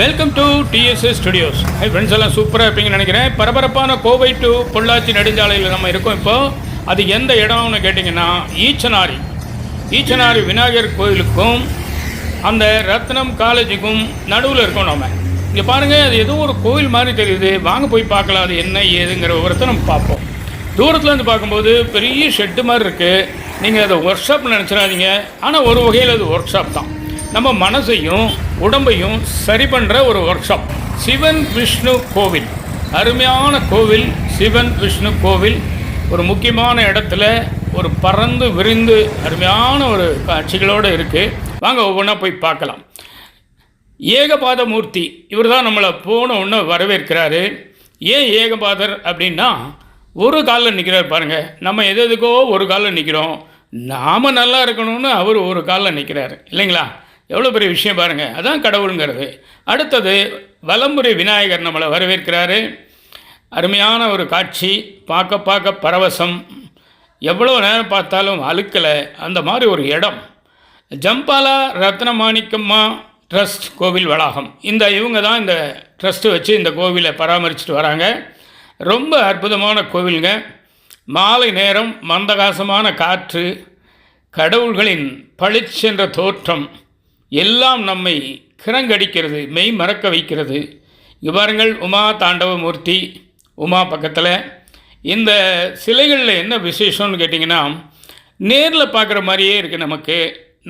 Welcome to TSS studios hi friends எல்லாம் சூப்பராக இருப்பீங்கன்னு நினைக்கிறேன். பரபரப்பான கோவை டு பொள்ளாச்சி நெடுஞ்சாலையில் நம்ம இருக்கோம் இப்போது அது எந்த இடம்னு கேட்டிங்கன்னா ஈச்சனாரி. ஈச்சனாரி விநாயகர் கோயிலுக்கும் அந்த ரத்னம் காலேஜுக்கும் நடுவில் இருக்கோம் நம்ம இங்கே பாருங்கள் அது ஏதோ ஒரு கோயில் மாதிரி தெரியுது. வாங்க போய் பார்க்கலாம் அது என்ன ஏதுங்கிற விவரத்தை நம்ம பார்ப்போம். தூரத்துலேருந்து பார்க்கும்போது பெரிய ஷெட்டு மாதிரி இருக்குது நீங்கள் அதை ஒர்க் ஷாப் நினச்சிடாதீங்க. ஆனால் ஒரு வகையில் அது ஒர்க் ஷாப் தான். நம்ம மனசையும் உடம்பையும் சரி பண்ணுற ஒரு ஒர்க் ஷாப் சிவன் விஷ்ணு கோவில். அருமையான கோவில் சிவன் விஷ்ணு கோவில். ஒரு முக்கியமான இடத்துல ஒரு பறந்து விரிந்து அருமையான ஒரு காட்சிகளோடு இருக்குது வாங்க ஒவ்வொன்றா போய் பார்க்கலாம். ஏகபாத மூர்த்தி இவர் தான் நம்மளை போன ஒன்று வரவேற்கிறாரு. ஏன் ஏகபாதர் அப்படின்னா ஒரு காலில் நிற்கிறார் பாருங்கள் நம்ம எது எதுக்கோ ஒரு காலில் நிற்கிறோம் நாம் நல்லா இருக்கணும்னு அவர் ஒரு காலில் நிற்கிறாரு இல்லைங்களா? எவ்வளோ பெரிய விஷயம் பாருங்கள் அதான் கடவுளுங்கிறது. அடுத்தது வலம்புரி விநாயகர் நம்மளை வரவேற்கிறாரு. அருமையான ஒரு காட்சி. பார்க்க பார்க்க பரவசம். எவ்வளோ நேரம் பார்த்தாலும் அழுக்கலை. அந்த மாதிரி ஒரு இடம். ஜம்பாலா ரத்னமாணிக்கம்மா ட்ரஸ்ட் கோவில் வளாகம். இந்த இவங்க தான் இந்த ட்ரஸ்ட்டு வச்சு இந்த கோவிலை பராமரிச்சுட்டு வராங்க. ரொம்ப அற்புதமான கோவிலுங்க. மாலை நேரம் மந்தகாசமான காற்று. கடவுள்களின் பளிச்சென்ற தோற்றம். எல்லாம் நம்மை கிரங்கடிக்கிறது மெய் மறக்க வைக்கிறது. இங்க பாருங்கள் உமா தாண்டவமூர்த்தி உமா பக்கத்தில். இந்த சிலைகளில் என்ன விசேஷம்னு கேட்டிங்கன்னா நேரில் பார்க்குற மாதிரியே இருக்குது நமக்கு.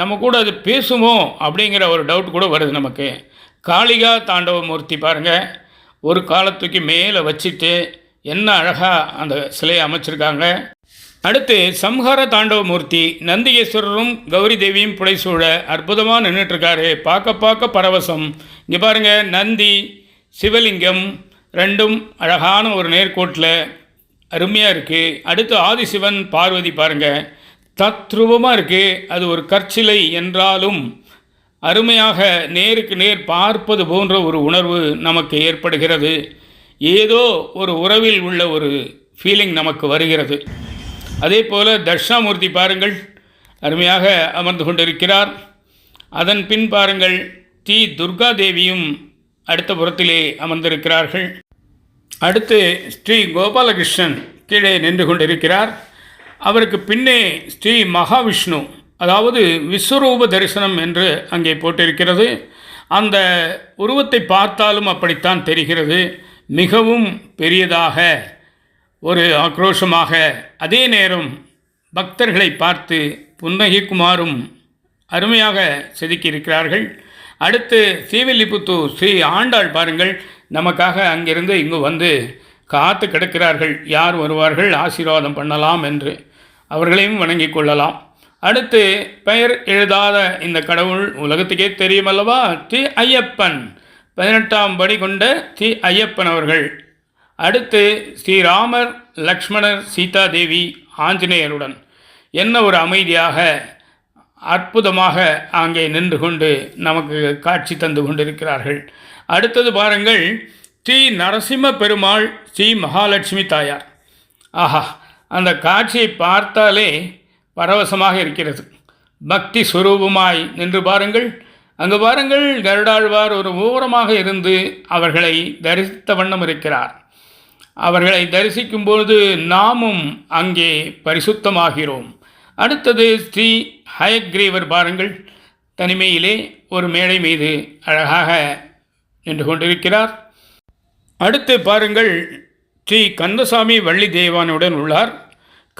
நம்ம கூட அது பேசுமோ அப்படிங்கிற ஒரு டவுட் கூட வருது நமக்கு. காளிகா தாண்டவமூர்த்தி பாருங்கள் ஒரு காலத்துக்கு மேலே வச்சுட்டு என்ன அழகாக அந்த சிலையை அமைச்சிருக்காங்க. அடுத்து சம்ஹார தாண்டவமூர்த்தி நந்திகேஸ்வரரும் கௌரி தேவியும் புடைசூழ அற்புதமாக நின்றுட்டுருக்காரு பார்க்க பார்க்க பரவசம். இங்கே பாருங்கள் நந்தி சிவலிங்கம் ரெண்டும் அழகான ஒரு நேர்கோட்டில் அருமையாக இருக்குது அடுத்து ஆதிசிவன் பார்வதி பாருங்கள் தத்ரூபமாக இருக்குது அது ஒரு கற்சிலை என்றாலும் அருமையாக நேருக்கு நேர் பார்ப்பது போன்ற ஒரு உணர்வு நமக்கு ஏற்படுகிறது. ஏதோ ஒரு உறவில் உள்ள ஒரு ஃபீலிங் நமக்கு வருகிறது. அதே போல் தட்சிணாமூர்த்தி பாருங்கள் அருமையாக அமர்ந்து கொண்டிருக்கிறார். அதன் பின் பாருங்கள் தி துர்கா தேவியும் அடுத்த புறத்திலே அமர்ந்திருக்கிறார்கள். அடுத்து ஸ்ரீ கோபாலகிருஷ்ணன் கீழே நின்று கொண்டிருக்கிறார். அவருக்கு பின்னே ஸ்ரீ மகாவிஷ்ணு அதாவது விஸ்வரூப தரிசனம் என்று அங்கே போட்டிருக்கிறது. அந்த உருவத்தை பார்த்தாலும் அப்படித்தான் தெரிகிறது. மிகவும் பெரியதாக ஒரு ஆக்ரோஷமாக அதே நேரம் பக்தர்களை பார்த்து புன்னகிக்குமாறும் அருமையாக செதுக்கியிருக்கிறார்கள். அடுத்து ஸ்ரீவில்லிபுத்தூர் ஸ்ரீ ஆண்டாள் பாருங்கள். நமக்காக அங்கிருந்து இங்கு வந்து காத்து கிடக்கிறார்கள். யார் வருவார்கள்? ஆசீர்வாதம் பண்ணலாம் என்று அவர்களையும் வணங்கிக் கொள்ளலாம். அடுத்து பெயர் எழுதாத இந்த கடவுள் உலகத்துக்கே தெரியுமல்லவா? தி ஐயப்பன். பதினெட்டாம் படி கொண்ட தி ஐயப்பன் அவர்கள். அடுத்து ஸ்ரீராமர் லக்ஷ்மணர் சீதா தேவி ஆஞ்சநேயருடன் என்ன ஒரு அமைதியாக அற்புதமாக அங்கே நின்று கொண்டு நமக்கு காட்சி தந்து கொண்டிருக்கிறார்கள். அடுத்தது பாருங்கள் ஸ்ரீ நரசிம்ம பெருமாள் ஸ்ரீ மகாலட்சுமி தாயார். ஆஹா அந்த காட்சியை பார்த்தாலே பரவசமாக இருக்கிறது. பக்தி சுரூபமாய் நின்று பாருங்கள். அங்கு பாருங்கள் கருடாழ்வார் ஒரு ஓரமாக இருந்து அவர்களை தரிசித்த வண்ணம் இருக்கிறார். அவர்களை தரிசிக்கும்போது நாமும் அங்கே பரிசுத்தமாகிறோம். அடுத்தது ஸ்ரீ ஹயக்ரீவர் பாருங்கள். தனிமையிலே ஒரு மேடை மீது அழகாக நின்று கொண்டிருக்கிறார். அடுத்து பாருங்கள் ஸ்ரீ கந்தசாமி வள்ளி தேவானுடன் உள்ளார்.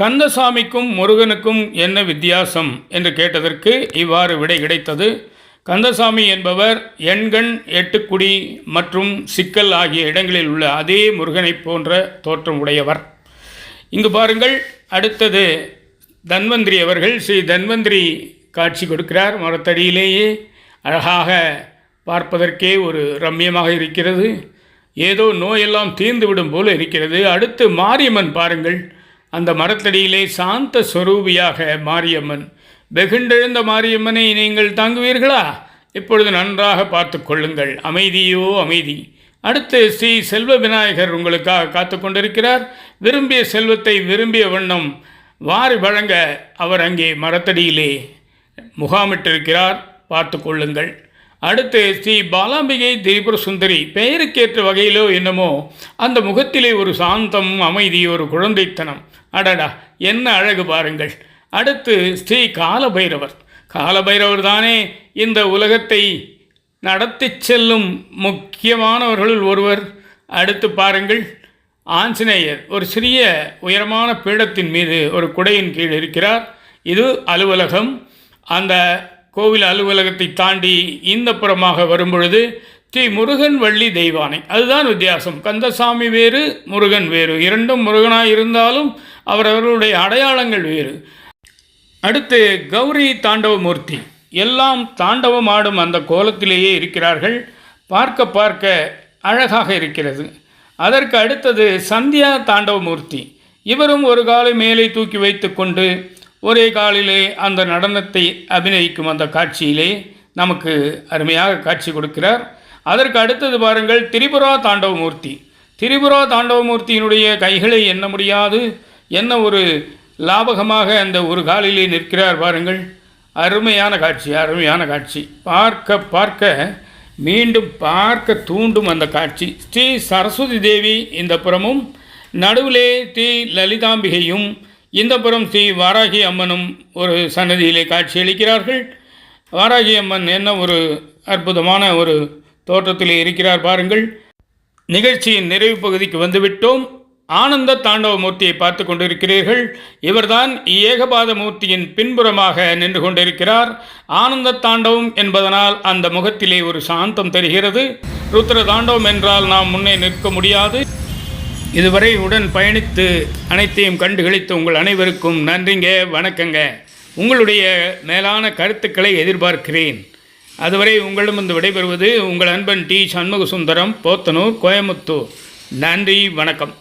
கந்தசாமிக்கும் முருகனுக்கும் என்ன வித்தியாசம் என்று கேட்டதற்கு இவ்வாறு விடை கிடைத்தது. கந்தசாமி என்பவர் எண்கண் எட்டுக்குடி மற்றும் சிக்கல் ஆகிய இடங்களில் உள்ள அதே முருகனைப் போன்ற தோற்றம் உடையவர். இங்கு பாருங்கள் அடுத்தது தன்வந்திரி அவர்கள் ஸ்ரீ தன்வந்திரி காட்சி கொடுக்கிறார். மரத்தடியிலேயே அழகாக பார்ப்பதற்கே ஒரு ரம்மியமாக இருக்கிறது. ஏதோ நோயெல்லாம் தீர்ந்து விடும் போல இருக்கிறது. அடுத்து மாரியம்மன் பாருங்கள். அந்த மரத்தடியிலே சாந்த ஸ்வரூபியாக மாரியம்மன் வெகுண்டெழுந்த மாரியம்மனை நீங்கள் தாங்குவீர்களா? இப்பொழுது நன்றாக பார்த்து கொள்ளுங்கள். அமைதியோ அமைதி. அடுத்து ஸ்ரீ செல்வ விநாயகர் உங்களுக்காக காத்து கொண்டிருக்கிறார். விரும்பிய செல்வத்தை விரும்பிய வண்ணம் வாரி வழங்க அவர் அங்கே மரத்தடியிலே முகாமிட்டிருக்கிறார். பார்த்து கொள்ளுங்கள். அடுத்து ஸ்ரீ பாலாம்பிகை திரிபுர சுந்தரி பெயருக்கேற்ற வகையிலோ என்னமோ அந்த முகத்திலே ஒரு சாந்தம் அமைதி ஒரு குழந்தைத்தனம். அடடா என்ன அழகு பாருங்கள். அடுத்து ஸ்ரீ காலபைரவர். காலபைரவர் தானே இந்த உலகத்தை நடத்திச் செல்லும் முக்கியமானவர்களுள் ஒருவர். அடுத்து பாருங்கள் ஆஞ்சநேயர் ஒரு சிறிய உயரமான பீடத்தின் மீது ஒரு குடையின் கீழ் இருக்கிறார். இது அலுவலகம். அந்த கோவில் அலுவலகத்தை தாண்டி இந்த புறமாக வரும்பொழுது ஸ்ரீ முருகன் வள்ளி தெய்வானை. அதுதான் வித்தியாசம். கந்தசாமி வேறு முருகன் வேறு. இரண்டும் முருகனாக இருந்தாலும் அவரவர்களுடைய அடையாளங்கள் வேறு. அடுத்து கௌரி தாண்டவமூர்த்தி. எல்லாம் தாண்டவம் ஆடும் அந்த கோலத்திலேயே இருக்கிறார்கள். பார்க்க பார்க்க அழகாக இருக்கிறது. அதற்கு அடுத்தது சந்தியா தாண்டவமூர்த்தி. இவரும் ஒரு காலை மேலே தூக்கி வைத்துக்கொண்டு ஒரே காலிலே அந்த நடனத்தை அபிநயிக்கும் அந்த காட்சியிலே நமக்கு அருமையாக காட்சி கொடுக்கிறார். அதற்கு அடுத்தது பாருங்கள் திரிபுரா தாண்டவமூர்த்தி. திரிபுரா தாண்டவமூர்த்தியினுடைய கைகளை எண்ண முடியாது. என்ன ஒரு லாபகமாக அந்த ஒரு காலிலே நிற்கிறார் பாருங்கள். அருமையான காட்சி அருமையான காட்சி. பார்க்க பார்க்க மீண்டும் பார்க்க தூண்டும் அந்த காட்சி. ஸ்ரீ சரஸ்வதி தேவி இந்த புறமும் நடுவிலே ஸ்ரீ லலிதாம்பிகையும் இந்த புறம் ஸ்ரீ வாராகி அம்மனும் ஒரு சன்னதியிலே காட்சியளிக்கிறார்கள் வாராகி அம்மன் என்ன ஒரு அற்புதமான ஒரு தோற்றத்திலே இருக்கிறார் பாருங்கள். நிகழ்ச்சியின் நிறைவு பகுதிக்கு வந்துவிட்டோம். ஆனந்த தாண்டவ மூர்த்தியை பார்த்து கொண்டிருக்கிறீர்கள். இவர்தான் ஏகபாத மூர்த்தியின் பின்புறமாக நின்று கொண்டிருக்கிறார். ஆனந்த தாண்டவம் என்பதனால் அந்த முகத்திலே ஒரு சாந்தம் தெரிகிறது. ருத்ர தாண்டவம் என்றால் நாம் முன்னே நிற்க முடியாது. இதுவரை உடன் பயணித்து அனைத்தையும் கண்டுகளித்து உங்கள் அனைவருக்கும் நன்றிங்க வணக்கங்க. உங்களுடைய மேலான கருத்துக்களை எதிர்பார்க்கிறேன். அதுவரை உங்களிடமிருந்து விடைபெறுவது உங்கள் அன்பன் டி சண்முக சுந்தரம் போத்தனூர் கோயமுத்தூர் நன்றி வணக்கம்.